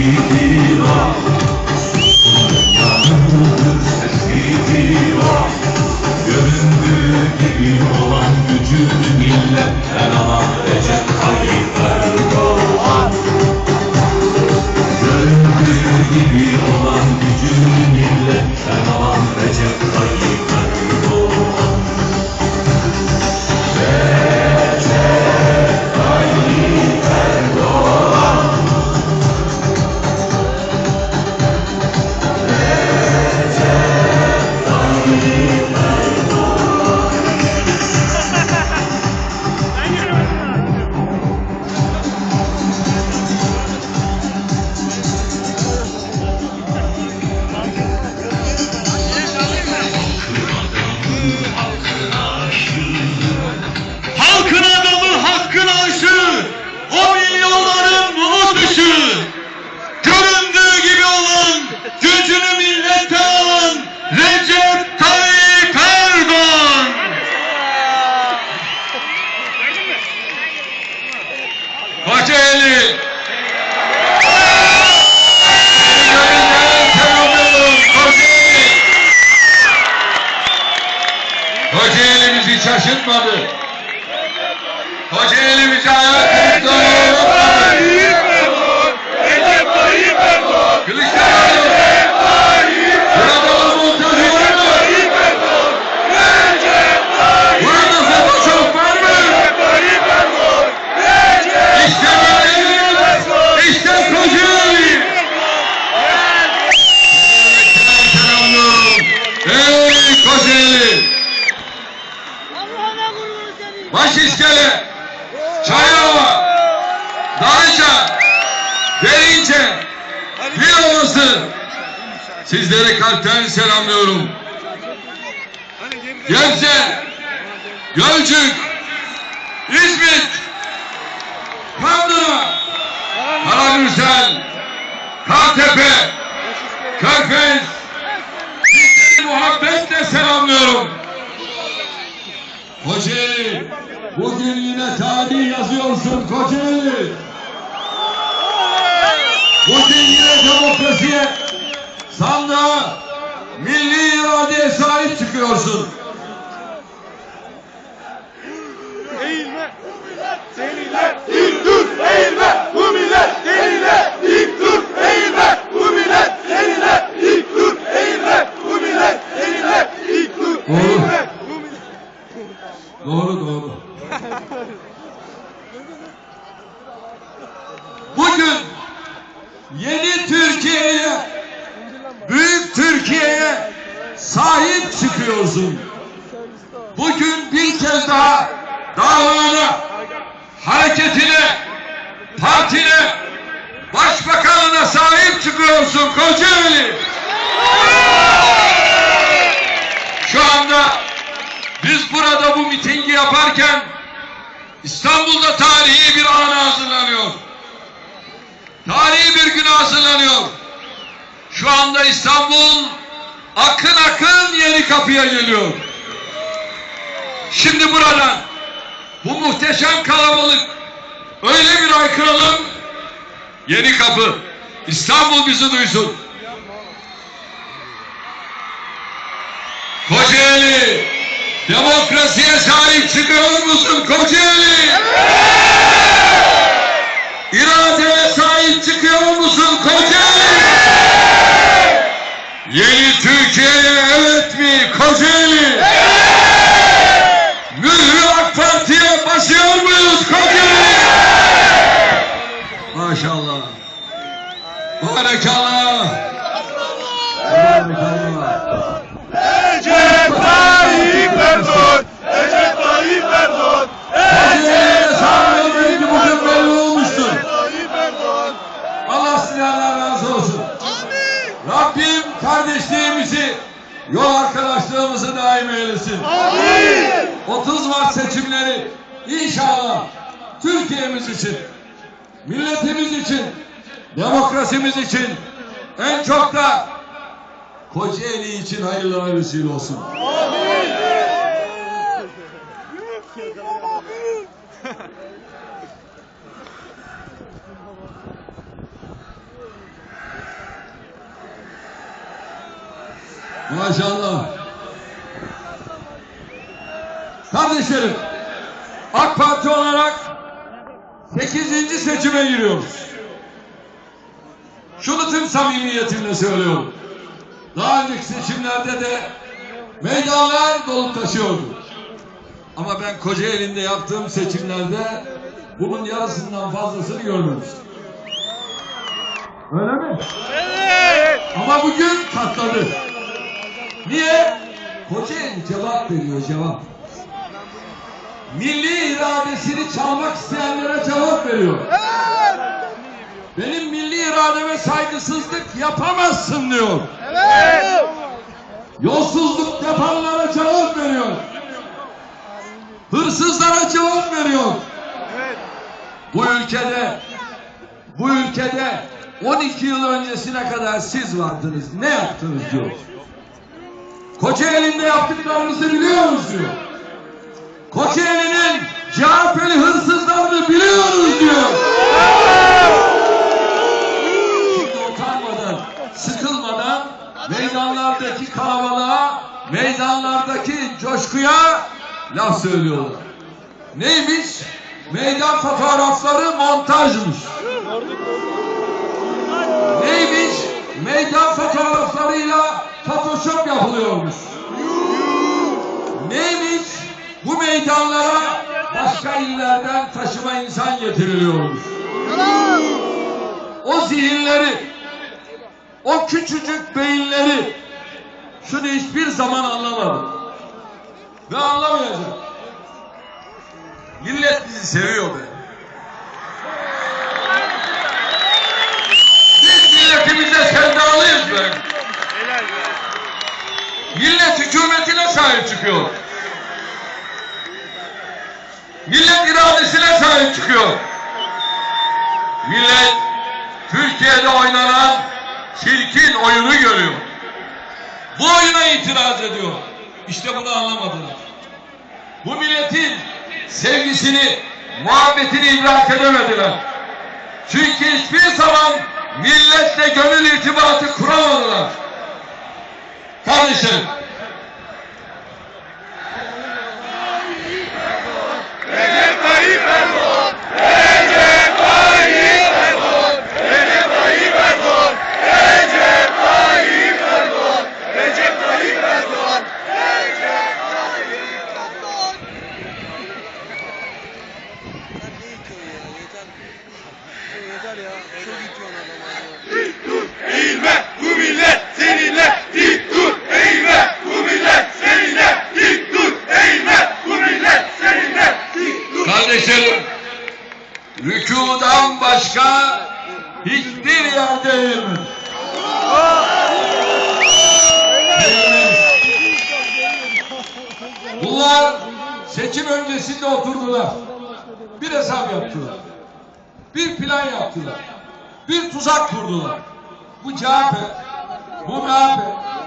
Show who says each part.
Speaker 1: Thank you. Kocaeli bizi şaşırtmadı. Kocaeli bizi ayak kırıklığına uğratmadı.
Speaker 2: Recep Tayyip Erdoğan!
Speaker 1: Kılıçdaroğlu. Burada montaj var mı? Burada Photoshop var mı?
Speaker 2: Tayyip Erdoğan!
Speaker 1: İşte dinleyin. İşte Kocaeli. Selamlıyorum. Ey Kocaeli.
Speaker 3: Allah'ına kurban senin.
Speaker 1: Başiskele, Çayova, Darıca, Derince, Dilovası. Sizleri kalpten selamlıyorum. Gebze, Gölcük, İzmit, Kandıra, Karagürsel, Kartepe, Körfez. Sizleri muhabbetle selamlıyorum. Kocaeli, bugün yine tarih yazıyorsun Kocaeli. Bugün yine demokrasiye, sandığa, milli iradeye sahip çıkıyorsun.
Speaker 2: Eğilme! Seninle dik dur eğilme! Bu millet seninle dik dur eğilme! Bu millet seninle dik dur eğilme! Bu millet seninle dik dur eğilme! Bu millet...
Speaker 1: Doğru doğru. Bugün yeni Türkiye'ye, büyük Türkiye'ye sahip çıkıyorsun. Bugün bir kez daha davana, hareketine, partine, başbakanına sahip çıkıyorsun Kocaeli. Şu anda biz burada bu mitingi yaparken İstanbul'da tarihi bir ana hazırlanıyor. Tarihi bir gün hazırlanıyor. Şu anda İstanbul akın akın yeni kapıya geliyor. Şimdi buradan bu muhteşem kalabalık öyle bir aykıralım yeni kapı İstanbul bizi duysun. Kocaeli demokrasiye sahip çıkıyor musun Kocaeli? İradeye sahip çıkıyor musun Kocaeli? Yeni Türkiye'ye evet Kocaeli? Mührü AK Parti'ye basıyor muyuz Kocaeli? Maşallah. Barakallah. Barakallah.
Speaker 2: Recep Tayyip Erdoğan! Recep Tayyip Erdoğan!
Speaker 1: Kocaeli'ye belki bugün belli olmuştur. Allah sizlerden razı olsun. Rabbim kardeşliğimizi, yol arkadaşlığımızı daim eylesin.
Speaker 2: Amin!
Speaker 1: 30 Mart seçimleri inşallah Türkiye'miz için, milletimiz için, demokrasimiz için en çok da Kocaeli için hayırlara vesile olsun. Maşallah. Kardeşlerim, AK Parti olarak 8. seçime giriyoruz. Şunu tüm samimiyetimle söylüyorum. Daha önceki seçimlerde de meydanlar dolup taşıyordu. Ama ben Kocaeli'nde yaptığım seçimlerde bunun yarısından fazlasını görmemiştim. Öyle mi?
Speaker 2: Evet.
Speaker 1: Ama bugün katladı. Niye? Kocaeli cevap veriyor cevap. Milli iradesini çalmak isteyenlere cevap veriyor. Benim milli irademe saygısızlık yapamazsın diyor.
Speaker 2: Evet.
Speaker 1: Yolsuzluk yapanlara cevap veriyor. Hırsızlara cevap veriyor.
Speaker 2: Evet.
Speaker 1: Bu ülkede bu ülkede 12 yıl öncesine kadar siz vardınız. Ne yaptınız diyor. Kocaeli'nde yaptıklarınızı biliyoruz diyor. Kocaeli'nin CHP'li hırsızlarını biliyoruz diyor. Şimdi utanmadan, sıkılmadan meydanlardaki kalabalığa, meydanlardaki coşkuya laf söylüyorlar. Neymiş? Meydan fotoğrafları montajmış. Neymiş? Meydan fotoğraflarıyla photoshop yapılıyormuş. Neymiş? Bu meydanlara başka illerden taşıma insan getiriliyormuş. O zihinleri, o küçücük beyinleri şunu hiçbir zaman anlamadım. Ve anlamayacak. Millet bizi seviyor be. Çıkıyor. Millet iradesine sahip çıkıyor. Millet Türkiye'de oynanan çirkin oyunu görüyor. Bu oyuna itiraz ediyor. İşte bunu anlamadılar. Bu milletin sevgisini, muhabbetini idrak edemediler. Çünkü hiçbir zaman milletle gönül irtibatı kuramadılar. Kardeşlerim,
Speaker 2: Recep Tayyip Erdoğan. Recep Tayyip Erdoğan. Recep Tayyip Erdoğan. Recep Tayyip Erdoğan. Recep Tayyip Erdoğan. Recep Tayyip Erdoğan.
Speaker 3: Yeter ya. Çok itiyorsun adamı.
Speaker 2: Dik dur eğilme bu millet seninle dik dur eğilme bu millet seninle dik dur eğilme bu millet seninle dik dur
Speaker 1: kardeşlerim, rükudan başka hiçbir yer değildir. Bunlar öncesinde oturdular. Bir hesap yaptılar. Bir plan yaptılar. Bir tuzak kurdular. Bu CHP, bu MHP,